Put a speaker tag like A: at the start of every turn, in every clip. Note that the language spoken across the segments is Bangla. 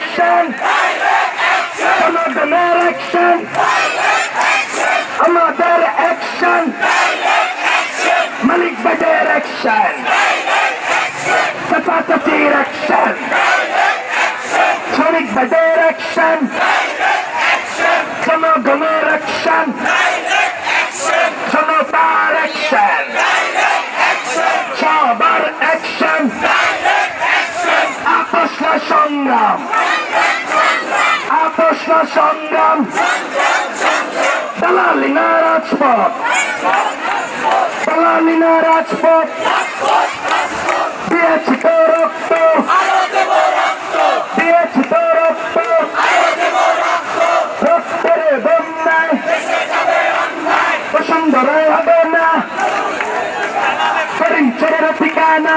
A: অ্যাকশন জনগণের অ্যাকশন আমাদের অ্যাকশন মালিক বাজের অ্যাকশন চাপাচাপির অ্যাকশন শ্রমিক বাজের অ্যাকশন জনগণের অ্যাকশন জনতার অ্যাকশন সবার অ্যাকশন আপোষ না সংগ্রাম আপোষ না সংগ্রাম দালালি না রাজপথ দালালি না রাজপথ দিয়েছি তো রক্ত দিয়েছি তো রক্ত রক্তের বন্যায় বসুন্ধরায় হবে না করিমচের ঠিকানা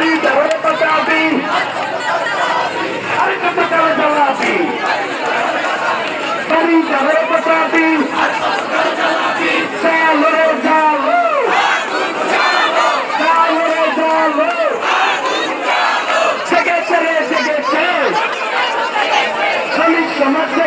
A: हरी धरे पचासी हर कम कर चलाती हरी धरे पचासी चालो चालो चालो चालो सगे चले सगे चले समी समझ